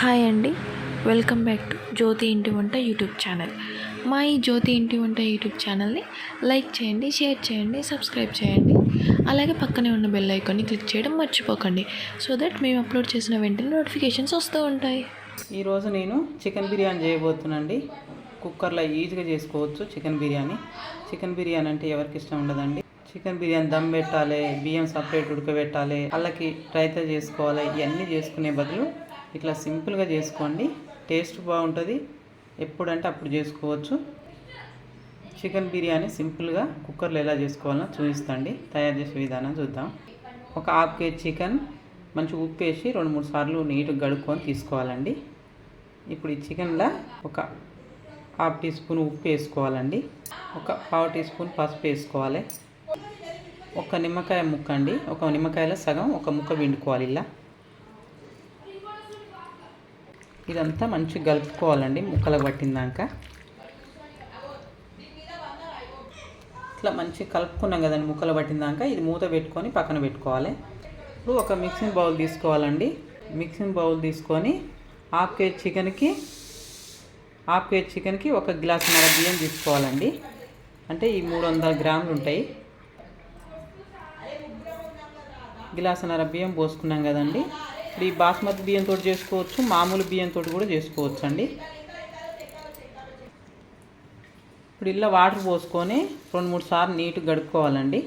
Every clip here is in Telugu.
హాయ్ అండి. వెల్కమ్ బ్యాక్ టు జ్యోతి ఇంటి వంట యూట్యూబ్ ఛానల్. మా ఈ జ్యోతి ఇంటి వంట యూట్యూబ్ ఛానల్ని లైక్ చేయండి షేర్ చేయండి సబ్స్క్రైబ్ చేయండి. అలాగే పక్కనే ఉన్న బెల్ ఐకాన్ని క్లిక్ చేయడం మర్చిపోకండి. సో దట్ మేము అప్లోడ్ చేసిన వెంటనే నోటిఫికేషన్స్ వస్తూ ఉంటాయి. ఈరోజు నేను చికెన్ బిర్యానీ చేయబోతున్నాండి కుక్కర్లో ఈజీగా చేసుకోవచ్చు చికెన్ బిర్యానీ. చికెన్ బిర్యానీ అంటే ఎవరికి ఇష్టం ఉండదండి. చికెన్ బిర్యానీ దమ్ పెట్టాలి బియ్యం సపరేట్ ఉడకబెట్టాలి వాళ్ళకి రైతా చేసుకోవాలి ఇవన్నీ చేసుకునే బదులు ఇట్లా సింపుల్గా చేసుకోండి. టేస్ట్ బాగుంటుంది. ఎప్పుడంటే అప్పుడు చేసుకోవచ్చు. చికెన్ బిర్యానీ సింపుల్గా కుక్కర్లో ఎలా చేసుకోవాలో చూపిస్తండి. తయారు చేసే విధానం చూద్దాం. ఒక హాఫ్ కేజీ చికెన్ మంచిగా ఉప్పు వేసి రెండు మూడు సార్లు నీట్గా గడుక్కొని తీసుకోవాలండి. ఇప్పుడు ఈ చికెన్లో ఒక హాఫ్ టీ స్పూన్ ఉప్పు వేసుకోవాలండి. ఒక పావు టీ స్పూన్ పసుపు వేసుకోవాలి. ఒక నిమ్మకాయ ముక్క అండి ఒక నిమ్మకాయలో సగం ఒక ముక్క పిండుకోవాలి ఇలా. ఇదంతా మంచిగా కలుపుకోవాలండి ముక్కలకు పట్టిందాక ఇట్లా మంచిగా కలుపుకున్నాం కదండి ముక్కలు పట్టిందాక ఇది మూత పెట్టుకొని పక్కన పెట్టుకోవాలి. ఇప్పుడు ఒక మిక్సింగ్ బౌల్ తీసుకోవాలండి. మిక్సింగ్ బౌల్ తీసుకొని హాఫ్ కేజీ చికెన్కి హాఫ్ కేజీ చికెన్కి ఒక గ్లాస్ నర బియ్యం తీసుకోవాలండి. అంటే ఈ మూడు వందల గ్రాములు ఉంటాయి. గిలాసన్నర బియ్యం పోసుకున్నాం కదండి. ఈ బాస్మతి బియ్యంతో చేసుకోవచ్చు మామూలు బియ్యంతో కూడా చేసుకోవచ్చు అండి ఇప్పుడు ఇలా వాటర్ పోసుకొని రెండు మూడు సార్లు నీట్గా గడుపుకోవాలండి.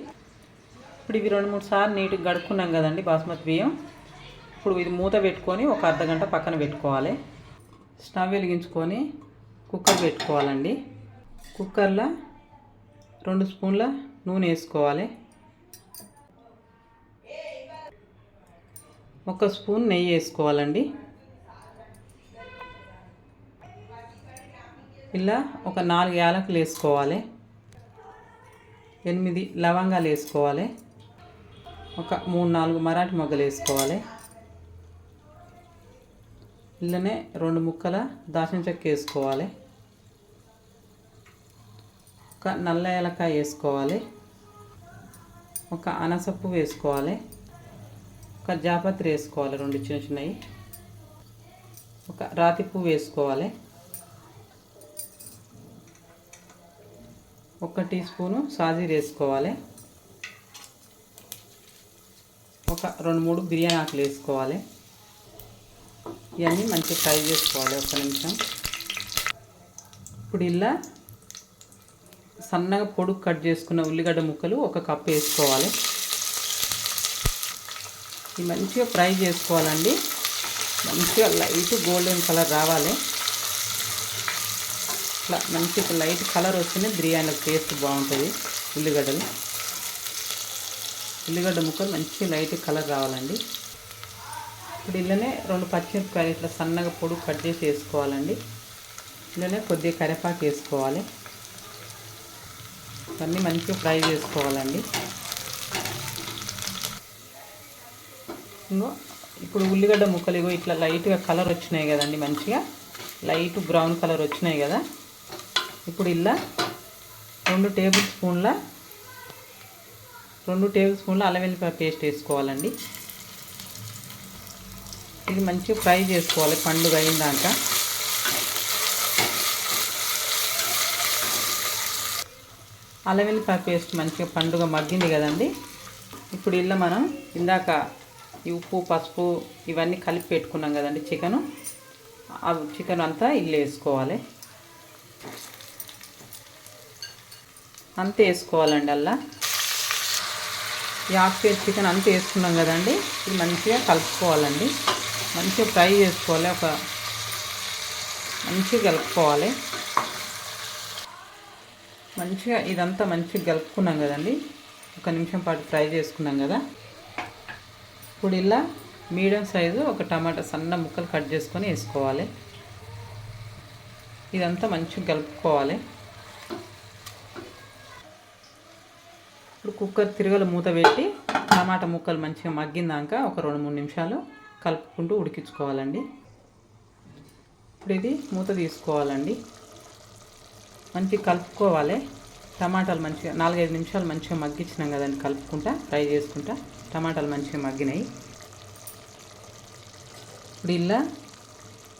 ఇప్పుడు ఇవి రెండు మూడు సార్లు నీట్గా గడుపుకున్నాం కదండి బాస్మతి బియ్యం. ఇప్పుడు ఇది మూత పెట్టుకొని ఒక అర్ధ గంట పక్కన పెట్టుకోవాలి. స్టవ్ వెలిగించుకొని కుక్కర్ పెట్టుకోవాలండి. కుక్కర్లో రెండు స్పూన్ల నూనె వేసుకోవాలి. ఒక స్పూన్ నెయ్యి వేసుకోవాలండి. ఇలా ఒక నాలుగు యాలకులు వేసుకోవాలి. ఎనిమిది లవంగాలు వేసుకోవాలి. ఒక మూడు నాలుగు మరాఠీ మొగ్గలు వేసుకోవాలి. ఇళ్ళనే రెండు ముక్కల దాచిన చెక్క వేసుకోవాలి. ఒక నల్ల ఏలకాయ వేసుకోవాలి. ఒక అనసప్పు వేసుకోవాలి. ఒక జాపత్రి వేసుకోవాలి రెండు చిన్న చిన్నవి. ఒక రాతి పువ్వు వేసుకోవాలి. ఒక టీ స్పూను సాజీర్ వేసుకోవాలి. ఒక రెండు మూడు బిర్యానీ ఆకులు వేసుకోవాలి. ఇవన్నీ మంచిగా ఫ్రై చేసుకోవాలి ఒక నిమిషం. ఇప్పుడు ఇలా సన్నగా పొడుగు కట్ చేసుకున్న ఉల్లిగడ్డ ముక్కలు ఒక కప్పు వేసుకోవాలి. ఇది మంచిగా ఫ్రై చేసుకోవాలండి. మంచిగా లైట్ గోల్డెన్ కలర్ రావాలి. ఇట్లా మంచిగా లైట్ కలర్ వస్తేనే బిర్యానీలో టేస్ట్ బాగుంటుంది ఉల్లిగడ్డలు. ఉల్లిగడ్డ ముక్కలు మంచి లైట్ కలర్ రావాలండి. ఇప్పుడు ఇళ్ళనే రెండు పచ్చిమిరపకాయలు ఇట్లా సన్నగా పొడుగు కట్ చేసి వేసుకోవాలండి. ఇళ్ళనే కొద్దిగా కరివేపాకు వేసుకోవాలి. ఇవన్నీ మంచిగా ఫ్రై చేసుకోవాలండి. ఇంకో ఇప్పుడు ఉల్లిగడ్డ ముక్కలు ఇగో ఇట్లా లైట్గా కలర్ వచ్చినాయి కదండి మంచిగా. లైట్ బ్రౌన్ కలర్ వచ్చినాయి కదా. ఇప్పుడు ఇలా రెండు టేబుల్ స్పూన్ల రెండు టేబుల్ స్పూన్ల అల్లం వెల్లిపాయ పేస్ట్ వేసుకోవాలండి. ఇది మంచిగా ఫ్రై చేసుకోవాలి పండుగ అయిందాక. అల్లం వెల్లిపాయ పేస్ట్ మంచిగా పండుగ మగ్గింది కదండి. ఇప్పుడు ఇలా మనం ఇందాక ఈ ఉప్పు పసుపు ఇవన్నీ కలిపి పెట్టుకున్నాం కదండి చికెను. చికెన్ అంతా ఇల్లు వేసుకోవాలి. అంతే వేసుకోవాలండి అలా ఈ హాఫ్ కేజీ చికెన్ అంతా వేసుకున్నాం కదండి. ఇది మంచిగా కలుపుకోవాలండి. మంచిగా ఫ్రై చేసుకోవాలి. ఒక మంచిగా కలుపుకోవాలి. మంచిగా ఇదంతా మంచిగా కలుపుకున్నాం కదండి. ఒక నిమిషం పాటు ఫ్రై చేసుకున్నాం కదా. ఇప్పుడు ఇలా మీడియం సైజు ఒక టమాటా సన్న ముక్కలు కట్ చేసుకొని వేసుకోవాలి. ఇదంతా మంచిగా కలుపుకోవాలి. ఇప్పుడు కుక్కర్ తిరగలు మూత పెట్టి టమాటా ముక్కలు మంచిగా మగ్గిందాక ఒక రెండు మూడు నిమిషాలు కలుపుకుంటూ ఉడికించుకోవాలండి. ఇప్పుడు ఇది మూత తీసుకోవాలండి. మంచిగా కలుపుకోవాలి. టమాటాలు మంచిగా నాలుగైదు నిమిషాలు మంచిగా మగ్గించినాం కదండి కలుపుకుంటా ఫ్రై చేసుకుంటా. టమాటాలు మంచిగా మగ్గినాయి. ఇప్పుడు ఇలా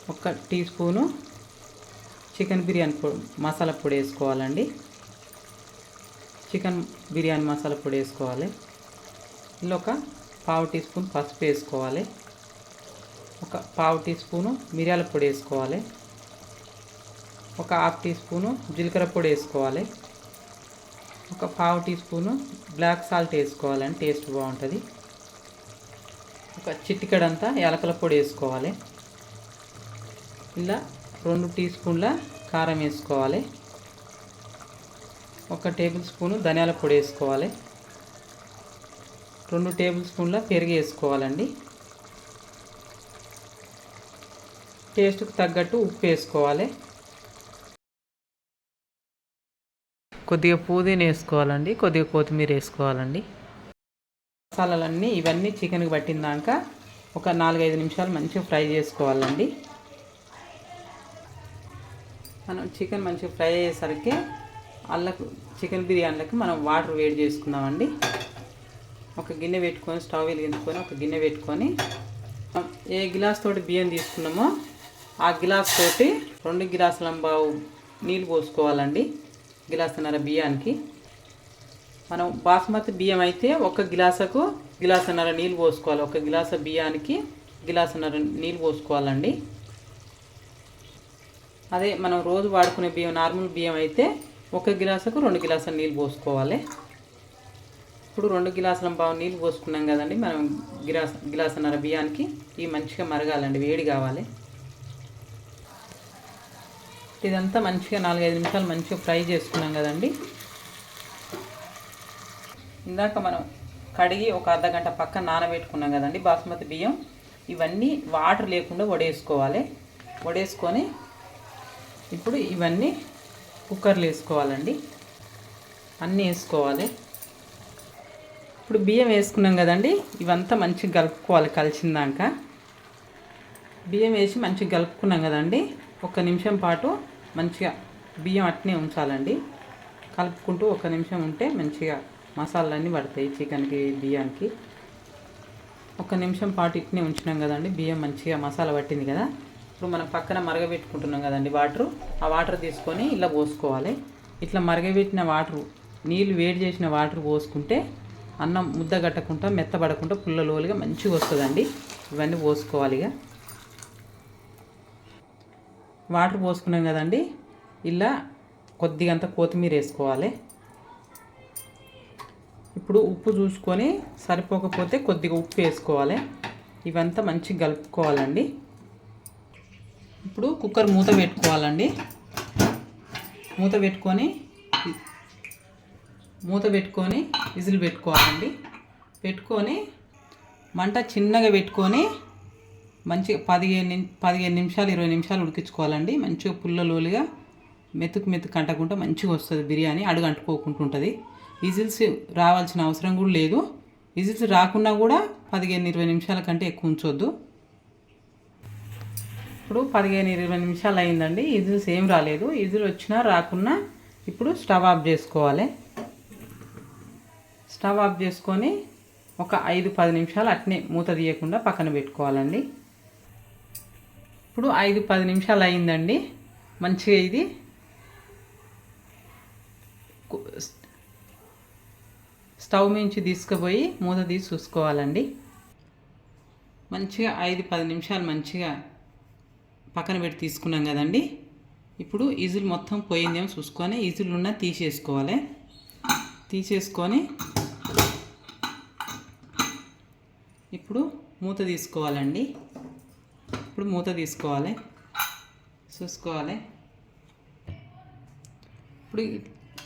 ఒక టీ స్పూను చికెన్ బిర్యానీ పొడి మసాలా పొడి వేసుకోవాలండి. చికెన్ బిర్యానీ మసాలా పొడి వేసుకోవాలి. ఇందులో ఒక పావు టీ స్పూన్ పసుపు వేసుకోవాలి. ఒక పావు టీ స్పూను మిరియాల పొడి వేసుకోవాలి. ఒక హాఫ్ టీ స్పూను జీలకర్ర పొడి వేసుకోవాలి. ఒక పావు టీ స్పూను బ్లాక్ సాల్ట్ వేసుకోవాలండి టేస్ట్ బాగుంటుంది. ఒక చిటికెడంతా యాలకల పొడి వేసుకోవాలి. ఇలా రెండు టీ స్పూన్ల కారం వేసుకోవాలి. ఒక టేబుల్ స్పూను ధనియాల పొడి వేసుకోవాలి. రెండు టేబుల్ స్పూన్ల పెరుగు వేసుకోవాలండి. టేస్ట్కి తగ్గట్టు ఉప్పు వేసుకోవాలి. కొద్దిగా పుదీనా వేసుకోవాలండి కొద్దిగా కొత్తిమీర వేసుకోవాలండి. మసాలాలన్నీ ఇవన్నీ చికెన్కి పట్టిందాక ఒక నాలుగైదు నిమిషాలు మంచిగా ఫ్రై చేసుకోవాలండి. మనం చికెన్ మంచిగా ఫ్రై అయ్యేసరికి అల్లకు చికెన్ బిర్యానీలకి మనం వాటర్ వేడి చేసుకుందామండి. ఒక గిన్నె పెట్టుకొని స్టవ్ వెలిగించుకొని ఒక గిన్నె పెట్టుకొని ఏ గిలాస్ తోటి బియ్యం తీసుకున్నామో ఆ గిలాస్ తోటి రెండు గిలాసుల బావు నీళ్ళు పోసుకోవాలండి. గిలాసున్నర బియ్యానికి. మనం బాస్మతి బియ్యం అయితే ఒక గిలాసకు గిలాసున్నర నీళ్ళు పోసుకోవాలి. ఒక గిలాస బియ్యానికి గిలాసున్నర నీళ్ళు పోసుకోవాలండి. అదే మనం రోజు వాడుకునే బియ్యం నార్మల్ బియ్యం అయితే ఒక గిలాసుకు రెండు గిలాసుల నీళ్ళు పోసుకోవాలి. ఇప్పుడు రెండు గిలాసుల బావు నీళ్ళు పోసుకున్నాం కదండి మనం గిలాస్ గిలాసున్నర బియ్యానికి ఇవి మంచిగా మరగాలండి వేడి కావాలి. ఇదంతా మంచిగా నాలుగైదు నిమిషాలు మంచిగా ఫ్రై చేసుకున్నాం కదండి. ఇందాక మనం కడిగి ఒక అర్ధ గంట పక్కన నానబెట్టుకున్నాం కదండి బాస్మతి బియ్యం. ఇవన్నీ వాటర్ లేకుండా వడేసుకోవాలి. వడేసుకొని ఇప్పుడు ఇవన్నీ కుక్కర్లు వేసుకోవాలండి. అన్నీ వేసుకోవాలి. ఇప్పుడు బియ్యం వేసుకున్నాం కదండి. ఇవంతా మంచిగా కలుపుకోవాలి కలిసిందాక. బియ్యం వేసి మంచిగా కలుపుకున్నాం కదండి. ఒక నిమిషం పాటు మంచిగా బియ్యం అట్నే ఉంచాలండి. కలుపుకుంటూ ఒక నిమిషం ఉంటే మంచిగా మసాలాలన్నీ పడతాయి చికెన్కి బియ్యానికి. ఒక నిమిషం పాటు ఇట్నే ఉంచినాం కదండి బియ్యం మంచిగా మసాలా పట్టింది కదా. ఇప్పుడు మనం పక్కన మరగబెట్టుకుంటున్నాం కదండి వాటర్. ఆ వాటర్ తీసుకొని ఇలా పోసుకోవాలి. ఇట్లా మరగబెట్టిన వాటర్ నీళ్ళు వేడి చేసిన వాటర్ పోసుకుంటే అన్నం ముద్ద కట్టకుండా మెత్తబడకుండా పుల్లలోలుగా మంచిగా వస్తుందండి. ఇవన్నీ పోసుకోవాలి ఇక. వాటర్ పోసుకున్నాం కదండి. ఇలా కొద్దిగంత కొత్తిమీర వేసుకోవాలి. ఇప్పుడు ఉప్పు చూసుకొని సరిపోకపోతే కొద్దిగా ఉప్పు వేసుకోవాలి. ఇవంతా మంచిగా కలుపుకోవాలండి. ఇప్పుడు కుక్కర్ మూత పెట్టుకోవాలండి. మూత పెట్టుకొని మూత పెట్టుకొని విజిల్ పెట్టుకోవాలండి. పెట్టుకొని మంట చిన్నగా పెట్టుకొని మంచిగా పదిహేను నిమి పదిహేను నిమిషాలు ఇరవై నిమిషాలు ఉడికించుకోవాలండి. మంచిగా పుల్లలోలుగా మెతుకు మెతుకు అంటకుండా మంచిగా వస్తుంది బిర్యానీ అడుగు అంటుకోకుండా ఉంటుంది విజిల్స్ రావాల్సిన అవసరం కూడా లేదు. విజిల్స్ రాకున్నా కూడా పదిహేను ఇరవై నిమిషాల కంటే ఎక్కువ ఉంచొద్దు. ఇప్పుడు పదిహేను ఇరవై నిమిషాలు అయిందండి. విజిల్స్ ఏం రాలేదు. విజిల్ వచ్చినా రాకున్నా ఇప్పుడు స్టవ్ ఆఫ్ చేసుకోవాలి. స్టవ్ ఆఫ్ చేసుకొని ఒక ఐదు పది నిమిషాలు అట్నే మూత తీయకుండా పక్కన పెట్టుకోవాలండి. ఇప్పుడు ఐదు పది నిమిషాలు అయిందండి. మంచిగా ఇది. స్టవ్ నుంచి తీసుకుపోయి మూత తీసి చూసుకోవాలండి. మంచిగా ఐదు పది నిమిషాలు మంచిగా పక్కన పెట్టి తీసుకున్నాం కదండి. ఇప్పుడు ఈజులు మొత్తం పోయిందేమో చూసుకొని ఈజులు ఉన్న తీసేసుకోవాలి. తీసేసుకొని ఇప్పుడు మూత తీసుకోవాలండి. ఇప్పుడు మూత తీసుకోవాలి. చూసుకోవాలి. ఇప్పుడు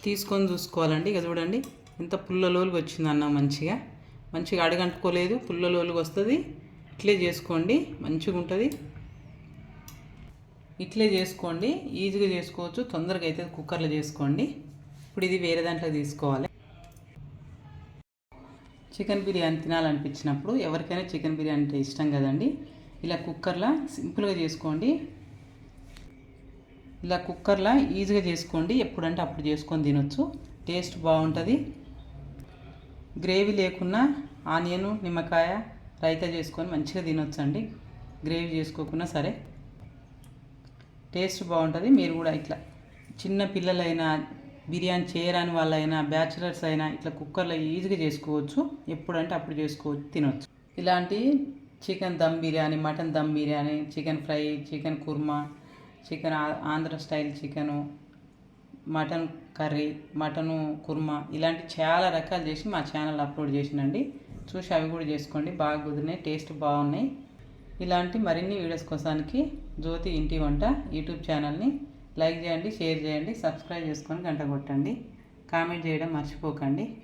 తీసుకొని చూసుకోవాలండి. ఇక చూడండి ఎంత పుల్లలోలుగా వచ్చింది అన్నం మంచిగా. మంచిగా అడగంటుకోలేదు పుల్లలోలుగా వస్తుంది. ఇట్లే చేసుకోండి మంచిగా ఉంటుంది. ఇట్లే చేసుకోండి ఈజీగా చేసుకోవచ్చు. తొందరగా అయితే కుక్కర్లో చేసుకోండి. ఇప్పుడు ఇది వేరే దాంట్లో తీసుకోవాలి. చికెన్ బిర్యానీ తినాలనిపించినప్పుడు ఎవరికైనా చికెన్ బిర్యానీ అంటే ఇష్టం కదండి. ఇలా కుక్కర్లో సింపుల్గా చేసుకోండి. ఇలా కుక్కర్లో ఈజీగా చేసుకోండి. ఎప్పుడంటే అప్పుడు చేసుకొని తినొచ్చు. టేస్ట్ బాగుంటుంది. గ్రేవీ లేకున్నా ఆనియన్ నిమ్మకాయ రైతా చేసుకొని మంచిగా తినొచ్చు అండి గ్రేవీ చేసుకోకున్నా సరే. టేస్ట్ బాగుంటుంది. మీరు కూడా ఇట్లా చిన్న పిల్లలైనా బిర్యానీ చేయరాని వాళ్ళైనా బ్యాచిలర్స్ అయినా ఇట్లా కుక్కర్లో ఈజీగా చేసుకోవచ్చు. ఎప్పుడంటే అప్పుడు చేసుకోవచ్చు తినొచ్చు. ఇలాంటి chicken dum biryani mutton dum biryani chicken fry chicken kurma chicken ఆ- Andhra style chicken mutton curry mutton kurma ఇలాంటి చాలా రకాలు చేసి మా ఛానల్ అప్లోడ్ చేసినండి చూసి అవి కూడా చేసుకోండి. బాగా కుదిరినాయి. టేస్ట్ బాగున్నాయి. ఇలాంటి మరిన్ని వీడియోస్ కోసానికి జ్యోతి ఇంటి వంట యూట్యూబ్ ఛానల్ని లైక్ చేయండి షేర్ చేయండి సబ్స్క్రైబ్ చేసుకొని గంట కొట్టండి. కామెంట్ చేయడం మర్చిపోకండి.